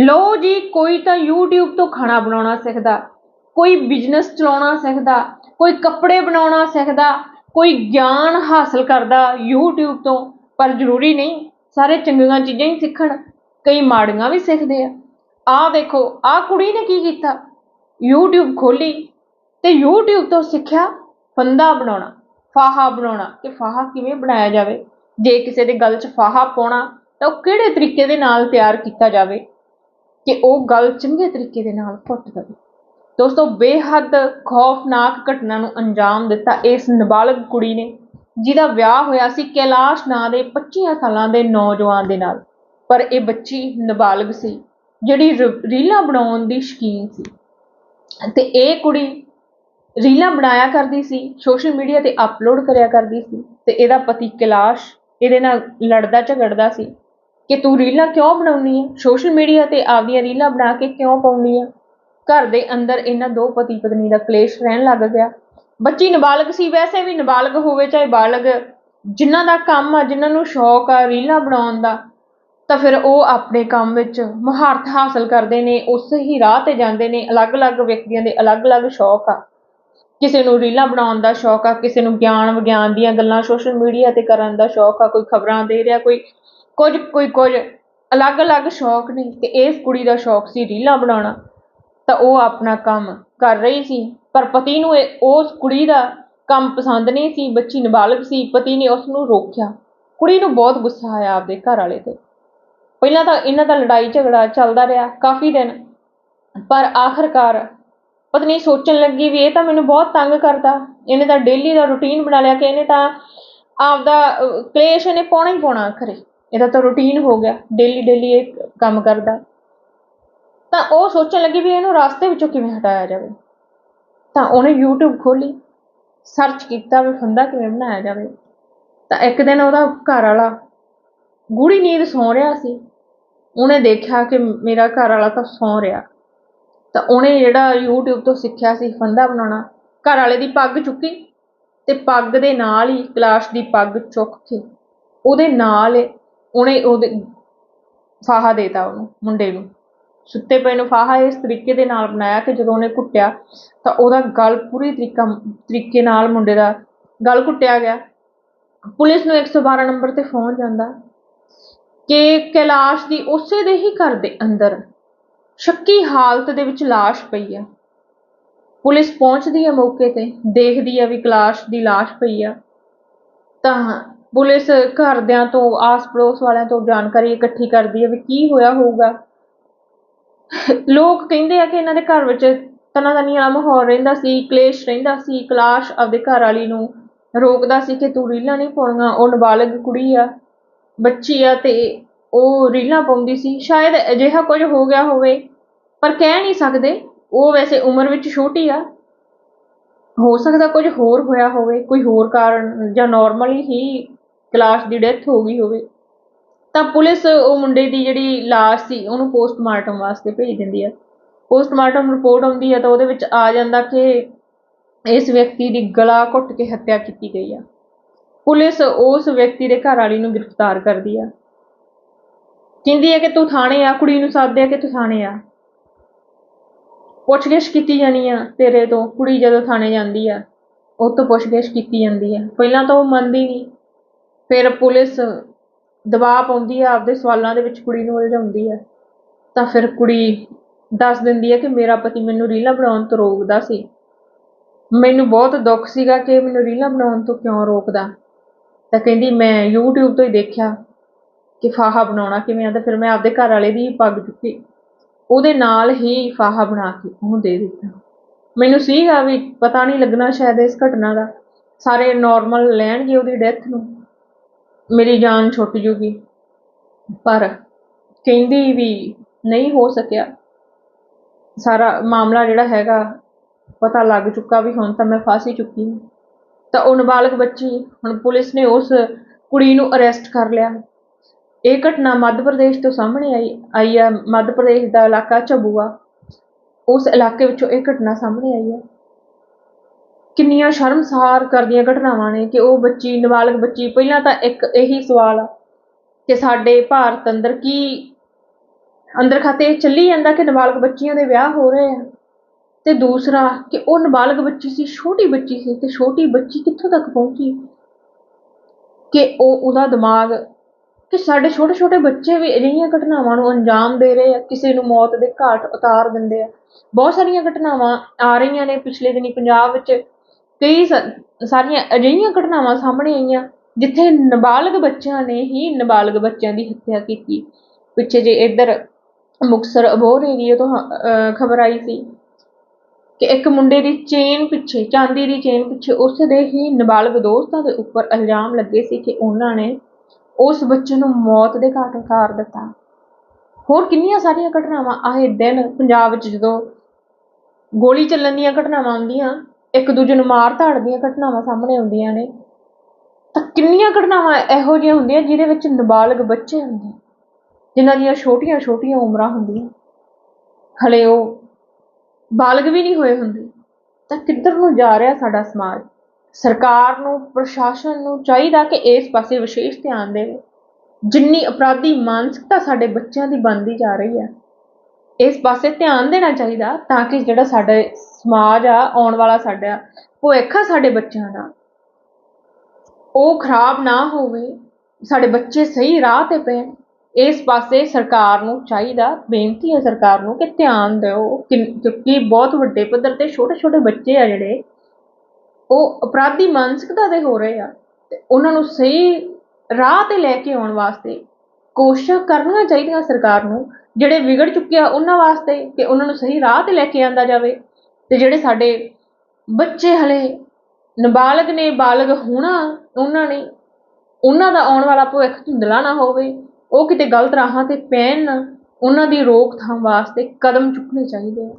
ਲਓ ਜੀ, ਕੋਈ ਤਾਂ YouTube ਤੋਂ ਖਾਣਾ ਬਣਾਉਣਾ ਸਿੱਖਦਾ, ਕੋਈ ਬਿਜ਼ਨਸ ਚਲਾਉਣਾ ਸਿੱਖਦਾ, ਕੋਈ ਕੱਪੜੇ ਬਣਾਉਣਾ ਸਿੱਖਦਾ, ਕੋਈ ਗਿਆਨ ਹਾਸਲ ਕਰਦਾ YouTube ਤੋਂ, ਪਰ ਜ਼ਰੂਰੀ ਨਹੀਂ, ਸਾਰੇ ਚੰਗੀਆਂ ਚੀਜ਼ਾਂ ਹੀ ਸਿੱਖਣ, ਕਈ ਮਾੜੀਆਂ ਵੀ ਸਿੱਖਦੇ ਆ। ਆਹ ਦੇਖੋ, ਆਹ ਕੁੜੀ ਨੇ ਕੀ ਕੀਤਾ? YouTube ਖੋਲੀ ਤੇ YouTube ਤੋਂ ਸਿੱਖਿਆ ਫੰਦਾ ਬਣਾਉਣਾ, ਫਾਹਾ ਬਣਾਉਣਾ ਕਿ ਫਾਹਾ ਕਿਵੇਂ ਬਣਾਇਆ ਜਾਵੇ? ਜੇ ਕਿਸੇ ਦੇ ਗਲ 'ਚ ਫਾਹਾ ਪਾਉਣਾ ਤਾਂ ਉਹ ਕਿਹੜੇ ਤਰੀਕੇ ਦੇ ਨਾਲ ਤਿਆਰ ਕੀਤਾ ਜਾਵੇ? ਕਿ ਉਹ ਗੱਲ ਚੰਗੇ ਤਰੀਕੇ ਦੇ ਨਾਲ ਫੁੱਟ ਜਾਵੇ ਦੋਸਤੋ, ਬੇਹੱਦ ਖੌਫਨਾਕ ਘਟਨਾ ਨੂੰ ਅੰਜਾਮ ਦਿੱਤਾ ਇਸ ਨਾਬਾਲਗ ਕੁੜੀ ਨੇ, ਜਿਹਦਾ ਵਿਆਹ ਹੋਇਆ ਸੀ ਕੈਲਾਸ਼ ਨਾਂ ਦੇ 25 ਸਾਲਾਂ ਦੇ ਨੌਜਵਾਨ ਦੇ ਨਾਲ। ਪਰ ਇਹ ਬੱਚੀ ਨਾਬਾਲਗ ਸੀ, ਜਿਹੜੀ ਰ- ਰੀਲਾਂ ਬਣਾਉਣ ਦੀ ਸ਼ੌਕੀਨ ਸੀ। ਤੇ ਇਹ ਕੁੜੀ ਰੀਲਾਂ ਬਣਾਇਆ ਕਰਦੀ ਸੀ, ਸੋਸ਼ਲ ਮੀਡੀਆ ਤੇ ਅਪਲੋਡ ਕਰਿਆ ਕਰਦੀ ਸੀ, ਤੇ ਇਹਦਾ ਪਤੀ ਕੈਲਾਸ਼ ਇਹਦੇ ਨਾਲ ਲੜਦਾ ਝਗੜਦਾ ਸੀ। ਕਿ ਤੂੰ ਰੀਲਾਂ ਕਿਉਂ ਬਣਾਉਣੀ ਹੈ ਸੋਸ਼ਲ ਮੀਡੀਆ ਤੇ ਆਪਦੀਆਂ ਰੀਲਾਂ ਬਣਾ ਕੇ ਕਿਉਂ ਪਾਉਣੀ ਹੈ ਘਰ ਦੇ ਅੰਦਰ ਇਹਨਾਂ ਦੋ ਪਤੀ ਪਤਨੀ ਦਾ ਕਲੇਸ਼ ਰਹਿਣ ਲੱਗ ਗਿਆ। ਬੱਚੀ ਨਾਬਾਲਗ ਸੀ, ਵੈਸੇ ਵੀ ਨਾਬਾਲਗ ਹੋਵੇ ਚਾਹੇ ਬਾਲਗ। ਜਿਨ੍ਹਾਂ ਦਾ ਕੰਮ ਆ, ਜਿਨ੍ਹਾਂ ਨੂੰ ਸ਼ੌਕ ਆ ਰੀਲਾਂ ਬਣਾਉਣ ਦਾ, ਤਾਂ ਫਿਰ ਉਹ ਆਪਣੇ ਕੰਮ ਵਿੱਚ ਮਹਾਰਤ ਹਾਸਲ ਕਰਦੇ ਨੇ, ਉਸ ਹੀ ਰਾਹ ਤੇ ਜਾਂਦੇ ਨੇ, ਅਲੱਗ-ਅਲੱਗ ਵਿਅਕਤੀਆਂ ਦੇ ਅਲੱਗ-ਅਲੱਗ ਸ਼ੌਕ ਆ। ਕਿਸੇ ਨੂੰ ਰੀਲਾਂ ਬਣਾਉਣ ਦਾ ਸ਼ੌਕ ਆ, ਕਿਸੇ ਨੂੰ ਗਿਆਨ ਵਿਗਿਆਨ ਦੀਆਂ ਗੱਲਾਂ ਸੋਸ਼ਲ ਮੀਡੀਆ ਤੇ ਕਰਨ ਦਾ ਸ਼ੌਕ ਆ, ਕੋਈ ਖਬਰਾਂ ਦੇ ਰਿਹਾ, ਕੋਈ ਕੁਝ ਕੋਈ ਕੁਝ ਅਲੱਗ-ਅਲੱਗ ਸ਼ੌਕ ਨੇ ਤੇ ਇਸ ਕੁੜੀ ਦਾ ਸ਼ੌਕ ਸੀ ਰੀਲਾਂ ਬਣਾਉਣਾ। ਤਾਂ ਉਹ ਆਪਣਾ ਕੰਮ ਕਰ ਰਹੀ ਸੀ ਪਰ ਪਤੀ ਨੂੰ ਇਹ- ਉਸ ਕੁੜੀ ਦਾ ਕੰਮ ਪਸੰਦ ਨਹੀਂ ਸੀ ਬੱਚੀ ਨਾਬਾਲਗ ਸੀ ਪਤੀ ਨੇ ਉਸ ਨੂੰ ਰੋਕਿਆ। ਕੁੜੀ ਨੂੰ ਬਹੁਤ ਗੁੱਸਾ ਆਇਆ ਆਪਦੇ ਘਰ ਵਾਲੇ ਤੇ। ਪਹਿਲਾਂ ਤਾਂ ਇਹਨਾਂ ਦਾ ਲੜਾਈ ਝਗੜਾ ਚੱਲਦਾ ਰਿਹਾ ਕਾਫੀ ਦਿਨ ਪਰ ਆਖਰਕਾਰ ਪਤਨੀ ਸੋਚਣ ਲੱਗੀ ਵੀ ਇਹ ਤਾਂ ਮੈਨੂੰ ਬਹੁਤ ਤੰਗ ਕਰਦਾ। ਇਹਨੇ ਤਾਂ ਡੇਲੀ ਦਾ ਰੁਟੀਨ ਬਣਾ ਲਿਆ ਕਿ ਇਹਨੇ ਤਾਂ ਆਪਦਾ ਅਹ, ਕਲੇਸ਼ ਇਹਨੇ ਪਾਉਣਾ ਹੀ ਪਾਉਣਾ ਆਖਰੇ। ਇਹਦਾ ਤਾਂ ਰੁਟੀਨ ਹੋ ਗਿਆ ਡੇਲੀ ਡੇਲੀ ਇਹ ਕੰਮ ਕਰਦਾ। ਤਾਂ ਉਹ ਸੋਚਣ ਲੱਗੀ ਵੀ ਇਹਨੂੰ ਰਾਸਤੇ ਵਿੱਚੋਂ ਕਿਵੇਂ ਹਟਾਇਆ ਜਾਵੇ। ਤਾਂ ਉਹਨੇ YouTube ਖੋਲੀ ਸਰਚ ਕੀਤਾ ਵੀ ਫੰਦਾ ਕਿਵੇਂ ਬਣਾਇਆ ਜਾਵੇ। ਤਾਂ ਇੱਕ ਦਿਨ ਉਹਦਾ ਘਰ ਵਾਲਾ ਗੂੜੀ ਨੀਂਦ ਸੌਂ ਰਿਹਾ ਸੀ। ਉਹਨੇ ਦੇਖਿਆ ਕਿ ਮੇਰਾ ਘਰ ਵਾਲਾ ਤਾਂ ਸੌਂ ਰਿਹਾ। ਤਾਂ ਉਹਨੇ ਜਿਹੜਾ YouTube ਤੋਂ ਸਿੱਖਿਆ ਸੀ ਫੰਦਾ ਬਣਾਉਣਾ ਘਰ ਵਾਲੇ ਦੀ ਪੱਗ ਚੁੱਕੀ ਤੇ ਪੱਗ ਦੇ ਨਾਲ ਹੀ ਕਲਾਸ਼ ਦੀ ਪੱਗ ਚੁੱਕ ਕੇ ਉਹਦੇ ਨਾਲ ਉਹਨੇ ਉਹਦੇ ਫਾਹਾ ਦੇਤਾ ਉਹਨੂੰ, ਮੁੰਡੇ ਨੂੰ। ਸੁੱਤੇ ਪਏ ਨੂੰ ਫਾਹਾ ਇਸ ਤਰੀਕੇ ਦੇ ਨਾਲ ਬਣਾਇਆ ਕਿ ਜਦੋਂ ਉਹਨੇ ਘੁੱਟਿਆ ਤਾਂ ਉਹਦਾ ਗਲ ਪੂਰੀ ਤਰੀਕਾ, ਤਰੀਕੇ ਨਾਲ ਮੁੰਡੇ ਦਾ ਗਲ ਘੁੱਟਿਆ ਗਿਆ। ਪੁਲਿਸ ਨੂੰ 112 ਨੰਬਰ ਤੇ ਫੋਨ ਜਾਂਦਾ ਕਿ ਕੈਲਾਸ਼ ਦੀ ਉਸੇ ਦੇ ਹੀ ਘਰ ਦੇ ਅੰਦਰ ਸ਼ੱਕੀ ਹਾਲਤ ਦੇ ਵਿੱਚ ਲਾਸ਼ ਪਈ ਆ। ਪੁਲਿਸ ਪਹੁੰਚਦੀ ਹੈ ਮੌਕੇ ਤੇ, ਦੇਖਦੀ ਆ ਵੀ ਕੈਲਾਸ਼ ਦੀ ਲਾਸ਼ ਪਈ ਆ। ਤਾਂ ਪੁਲਿਸ ਘਰਦਿਆਂ ਤੋਂ ਆਸ ਪੜੋਸ ਵਾਲਿਆਂ ਤੋਂ ਜਾਣਕਾਰੀ ਇਕੱਠੀ ਕਰਦੀ ਹੈ ਵੀ ਕੀ ਹੋਇਆ ਹੋਊਗਾ। ਲੋਕ ਕਹਿੰਦੇ ਆ ਕਿ ਇਹਨਾਂ ਦੇ ਘਰ ਵਿੱਚ ਤਨਾਤਨੀ ਵਾਲਾ ਮਾਹੌਲ ਰਹਿੰਦਾ ਸੀ, ਕਲੇਸ਼ ਰਹਿੰਦਾ ਸੀ, ਕਲਾਸ਼ ਆਪਦੇ ਘਰ ਵਾਲੀ ਨੂੰ ਰੋਕਦਾ ਸੀ ਕਿ ਤੂੰ ਰੀਲਾਂ ਨਹੀਂ ਪਾਉਣੀਆਂ, ਉਹ ਨਾਬਾਲਗ ਕੁੜੀ ਆ, ਬੱਚੀ ਆ ਤੇ ਉਹ ਰੀਲਾਂ ਪਾਉਂਦੀ ਸੀ। ਸ਼ਾਇਦ ਅਜਿਹਾ ਕੁਝ ਹੋ ਗਿਆ ਹੋਵੇ, ਪਰ ਕਹਿ ਨਹੀਂ ਸਕਦੇ, ਉਹ ਵੈਸੇ ਉਮਰ ਵਿੱਚ ਛੋਟੀ ਆ। ਹੋ ਸਕਦਾ ਕੁਝ ਹੋਰ ਹੋਇਆ ਹੋਵੇ, ਕੋਈ ਹੋਰ ਕਾਰਨ ਜਾਂ ਨਾਰਮਲੀ ਹੀ ਕਲਾਸ਼ ਦੀ ਡੈਥ ਹੋ ਗਈ ਹੋਵੇ। ਤਾਂ ਪੁਲਿਸ ਉਹ ਮੁੰਡੇ ਦੀ ਜਿਹੜੀ ਲਾਸ਼ ਸੀ, ਉਹਨੂੰ ਪੋਸਟਮਾਰਟਮ ਵਾਸਤੇ ਭੇਜ ਦਿੰਦੀ ਆ। ਪੋਸਟਮਾਰਟਮ ਰਿਪੋਰਟ ਆਉਂਦੀ ਹੈ ਤਾਂ ਉਹਦੇ ਵਿੱਚ ਆ ਜਾਂਦਾ ਕਿ ਇਸ ਵਿਅਕਤੀ ਦੀ ਗਲਾ ਘੁੱਟ ਕੇ ਹੱਤਿਆ ਕੀਤੀ ਗਈ ਆ। ਪੁਲਿਸ ਉਸ ਵਿਅਕਤੀ ਦੇ ਘਰ ਵਾਲੀ ਨੂੰ ਗ੍ਰਿਫਤਾਰ ਕਰਦੀ ਆ। ਕਹਿੰਦੀ ਹੈ ਕਿ ਤੂੰ ਥਾਣੇ ਆ, ਕੁੜੀ ਨੂੰ ਸੱਦਦੇ ਆ ਕਿ ਤੂੰ ਥਾਣੇ ਆ। ਪੁੱਛਗਿੱਛ ਕੀਤੀ ਜਾਣੀ ਆ ਤੇਰੇ ਤੋਂ, ਕੁੜੀ ਜਦੋਂ ਥਾਣੇ ਜਾਂਦੀ ਆ, ਉਹ ਤੋਂ ਪੁੱਛਗਿੱਛ ਕੀਤੀ ਜਾਂਦੀ ਆ। ਪਹਿਲਾਂ ਤਾਂ ਉਹ ਮੰਨਦੀ ਨਹੀਂ। ਫਿਰ ਪੁਲਿਸ ਦਬਾਅ ਪਾਉਂਦੀ ਹੈ ਆਪਦੇ ਸਵਾਲਾਂ ਦੇ ਵਿੱਚ ਕੁੜੀ ਨੂੰ ਉਲਝਾਉਂਦੀ ਹੈ ਤਾਂ ਫਿਰ ਕੁੜੀ ਦੱਸ ਦਿੰਦੀ ਹੈ ਕਿ ਮੇਰਾ ਪਤੀ ਮੈਨੂੰ ਰੀਲਾਂ ਬਣਾਉਣ ਤੋਂ ਰੋਕਦਾ ਸੀ। ਮੈਨੂੰ ਬਹੁਤ ਦੁੱਖ ਸੀਗਾ ਕਿ ਮੈਨੂੰ ਰੀਲਾਂ ਬਣਾਉਣ ਤੋਂ ਕਿਉਂ ਰੋਕਦਾ। ਤਾਂ ਕਹਿੰਦੀ, ਮੈਂ YouTube ਤੋਂ ਹੀ ਦੇਖਿਆ ਕਿ ਫਾਹਾ ਬਣਾਉਣਾ ਕਿਵੇਂ ਆ, ਤਾਂ ਫਿਰ ਮੈਂ ਆਪਦੇ ਘਰ ਵਾਲੇ ਦੀ ਪੱਗ ਚੁੱਕੀ। ਉਹਦੇ ਨਾਲ ਹੀ ਫਾਹਾ ਬਣਾ ਕੇ ਉਹਨੂੰ ਦੇ ਦਿੱਤਾ। ਮੈਨੂੰ ਸੀਗਾ ਵੀ ਪਤਾ ਨਹੀਂ ਲੱਗਣਾ ਸ਼ਾਇਦ ਇਸ ਘਟਨਾ ਦਾ। ਸਾਰੇ ਨਾਰਮਲ ਲੈਣਗੇ ਉਹਦੀ ਡੈਥ ਨੂੰ। ਮੇਰੀ ਜਾਨ ਛੁੱਟ ਜੂਗੀ। ਪਰ ਕਹਿੰਦੀ ਵੀ ਨਹੀਂ ਹੋ ਸਕਿਆ। ਸਾਰਾ ਮਾਮਲਾ ਜਿਹੜਾ ਹੈਗਾ, ਪਤਾ ਲੱਗ ਚੁੱਕਾ ਵੀ ਹੁਣ ਤਾਂ ਮੈਂ ਫਸ ਹੀ ਚੁੱਕੀ ਹਾਂ। ਤਾਂ ਉਹ ਨਾਬਾਲਗ ਬੱਚੀ, ਹੁਣ ਪੁਲਿਸ ਨੇ ਉਸ ਕੁੜੀ ਨੂੰ ਅਰੈਸਟ ਕਰ ਲਿਆ। ਇਹ ਘਟਨਾ ਮੱਧ ਪ੍ਰਦੇਸ਼ ਤੋਂ ਸਾਹਮਣੇ ਆਈ ਆਈ ਆ ਮੱਧ ਪ੍ਰਦੇਸ਼ ਦਾ ਇਲਾਕਾ ਝਬੂਆ। ਉਸ ਇਲਾਕੇ ਵਿੱਚੋਂ ਇਹ ਘਟਨਾ ਸਾਹਮਣੇ ਆਈ ਹੈ। ਕਿੰਨੀਆਂ ਸ਼ਰਮਸਾਰ ਕਰਦੀਆਂ ਘਟਨਾਵਾਂ ਨੇ ਕਿ ਉਹ ਬੱਚੀ, ਨਾਬਾਲਗ ਬੱਚੀ, ਪਹਿਲਾਂ ਤਾਂ ਇੱਕ ਇਹੀ ਸਵਾਲ ਆ ਕਿ ਸਾਡੇ ਭਾਰਤ ਅੰਦਰ ਕੀ ਅੰਦਰ ਖਾਤੇ ਚੱਲੀ ਜਾਂਦਾ ਕਿ ਨਾਬਾਲਗ ਬੱਚੀਆਂ ਦੇ ਵਿਆਹ ਹੋ ਰਹੇ ਆ? ਤੇ ਦੂਸਰਾ ਕਿ ਉਹ ਨਾਬਾਲਗ ਬੱਚੀ ਸੀ, ਛੋਟੀ ਬੱਚੀ ਸੀ ਤੇ ਛੋਟੀ ਬੱਚੀ ਕਿੱਥੋਂ ਤੱਕ ਪਹੁੰਚੀ? ਕਿ ਉਹ, ਉਹਦਾ ਦਿਮਾਗ ਕਿ ਸਾਡੇ ਛੋਟੇ ਛੋਟੇ ਬੱਚੇ ਵੀ ਅਜਿਹੀਆਂ ਘਟਨਾਵਾਂ ਨੂੰ ਅੰਜਾਮ ਦੇ ਰਹੇ ਆ, ਕਿਸੇ ਨੂੰ ਮੌਤ ਦੇ ਘਾਟ ਉਤਾਰ ਦਿੰਦੇ ਆ। ਬਹੁਤ ਸਾਰੀਆਂ ਘਟਨਾਵਾਂ ਆ ਰਹੀਆਂ ਨੇ ਪਿਛਲੇ ਦਿਨੀ ਪੰਜਾਬ ਵਿੱਚ। ਕਈ ਸ- ਸਾਰੀਆਂ ਅਜਿਹੀਆਂ ਘਟਨਾਵਾਂ ਸਾਹਮਣੇ ਆਈਆਂ, ਜਿੱਥੇ ਨਾਬਾਲਗ ਬੱਚਿਆਂ ਨੇ ਹੀ ਨਾਬਾਲਗ ਬੱਚਿਆਂ ਦੀ ਹੱਤਿਆ ਕੀਤੀ। ਪਿੱਛੇ ਜੇ ਇੱਧਰ ਮੁਕਤਸਰ ਅਬੋਹਰ ਏਰੀਏ ਤੋਂ ਖਬਰ ਆਈ ਸੀ ਕਿ ਇੱਕ ਮੁੰਡੇ ਦੀ ਚੇਨ ਪਿੱਛੇ, ਚਾਂਦੀ ਦੀ ਚੇਨ ਪਿੱਛੇ ਉਸ ਦੇ ਹੀ ਨਾਬਾਲਗ ਦੋਸਤਾਂ ਦੇ ਉੱਪਰ ਇਲਜ਼ਾਮ ਲੱਗੇ ਸੀ ਕਿ ਉਹਨਾਂ ਨੇ ਉਸ ਬੱਚੇ ਨੂੰ ਮੌਤ ਦੇ ਘਾਟ ਉਤਾਰ ਦਿੱਤਾ। ਹੋਰ ਕਿੰਨੀਆਂ ਸਾਰੀਆਂ ਘਟਨਾਵਾਂ ਆਏ ਦਿਨ ਪੰਜਾਬ ਵਿੱਚ ਜਦੋਂ ਗੋਲੀ ਚੱਲਣ ਦੀਆਂ ਘਟਨਾਵਾਂ ਆਉਂਦੀਆਂ ਇੱਕ ਦੂਜੇ ਨੂੰ ਮਾਰ ਧਾੜ ਦੀਆਂ ਘਟਨਾਵਾਂ ਸਾਹਮਣੇ ਆਉਂਦੀਆਂ ਨੇ। ਤਾਂ ਕਿੰਨੀਆਂ ਘਟਨਾਵਾਂ ਇਹੋ ਜਿਹੀਆਂ ਹੁੰਦੀਆਂ ਜਿਹਦੇ ਵਿੱਚ ਨਾਬਾਲਗ ਬੱਚੇ ਹੁੰਦੇ ਜਿਨ੍ਹਾਂ ਦੀਆਂ ਛੋਟੀਆਂ ਛੋਟੀਆਂ ਉਮਰਾਂ ਹੁੰਦੀਆਂ। ਹਲੇ ਉਹ ਬਾਲਗ ਵੀ ਨਹੀਂ ਹੋਏ ਹੁੰਦੇ। ਤਾਂ ਕਿੱਧਰ ਨੂੰ ਜਾ ਰਿਹਾ ਸਾਡਾ ਸਮਾਜ? ਸਰਕਾਰ ਨੂੰ, ਪ੍ਰਸ਼ਾਸਨ ਨੂੰ ਚਾਹੀਦਾ ਕਿ ਇਸ ਪਾਸੇ ਵਿਸ਼ੇਸ਼ ਧਿਆਨ ਦੇਵੇ। ਜਿੰਨੀ ਅਪਰਾਧੀ ਮਾਨਸਿਕਤਾ ਸਾਡੇ ਬੱਚਿਆਂ ਦੀ ਬਣਦੀ ਜਾ ਰਹੀ ਹੈ ਇਸ ਪਾਸੇ ਧਿਆਨ ਦੇਣਾ ਚਾਹੀਦਾ ਤਾਂ ਕਿ ਜਿਹੜਾ ਸਾਡੇ ਸਮਾਜ ਆ, ਆਉਣ ਵਾਲਾ ਸਾਡਾ, ਭਵਿੱਖ ਆ ਸਾਡੇ ਬੱਚਿਆਂ ਦਾ, ਉਹ ਖਰਾਬ ਨਾ ਹੋਵੇ, ਸਾਡੇ ਬੱਚੇ ਸਹੀ ਰਾਹ ਤੇ ਪੈਣ। ਇਸ ਪਾਸੇ ਸਰਕਾਰ ਨੂੰ ਚਾਹੀਦਾ, ਬੇਨਤੀ ਹੈ ਸਰਕਾਰ ਨੂੰ ਕਿ ਧਿਆਨ ਦਿਓ ਕਿ- ਕਿਉਂਕਿ ਬਹੁਤ ਵੱਡੇ ਪੱਧਰ ਤੇ ਛੋਟੇ ਛੋਟੇ ਬੱਚੇ ਆ ਜਿਹੜੇ, ਉਹ ਅਪਰਾਧੀ ਮਾਨਸਿਕਤਾ ਦੇ ਹੋ ਰਹੇ ਆ ਤੇ ਉਹਨਾਂ ਨੂੰ ਸਹੀ ਰਾਹ ਤੇ ਲੈ ਕੇ ਆਉਣ ਵਾਸਤੇ ਕੋਸ਼ਿਸ਼ਾਂ ਕਰਨੀਆਂ ਚਾਹੀਦੀਆਂ ਸਰਕਾਰ ਨੂੰ ਜਿਹੜੇ ਵਿਗੜ ਚੁੱਕੇ ਆ ਉਹਨਾਂ ਵਾਸਤੇ ਕਿ ਉਹਨਾਂ ਨੂੰ ਸਹੀ ਰਾਹ ਤੇ ਲੈ ਕੇ ਆਂਦਾ ਜਾਵੇ। ਤੇ ਜਿਹੜੇ ਸਾਡੇ ਬੱਚੇ ਹਲੇ ਨਾਬਾਲਗ ਨੇ, ਬਾਲਗ ਹੋਣਾ, ਉਹਨਾਂ ਨੇ, ਉਹਨਾਂ ਦਾ ਆਉਣ ਵਾਲਾ ਭਵਿੱਖ ਧੁੰਦਲਾ ਨਾ ਹੋਵੇ, ਉਹ ਕਿਤੇ ਗਲਤ ਰਾਹਾਂ ਤੇ ਪੈਣ ਨਾ, ਉਹਨਾਂ ਦੀ ਰੋਕਥਾਮ ਵਾਸਤੇ ਕਦਮ ਚੁੱਕਣੇ ਚਾਹੀਦੇ ਆ।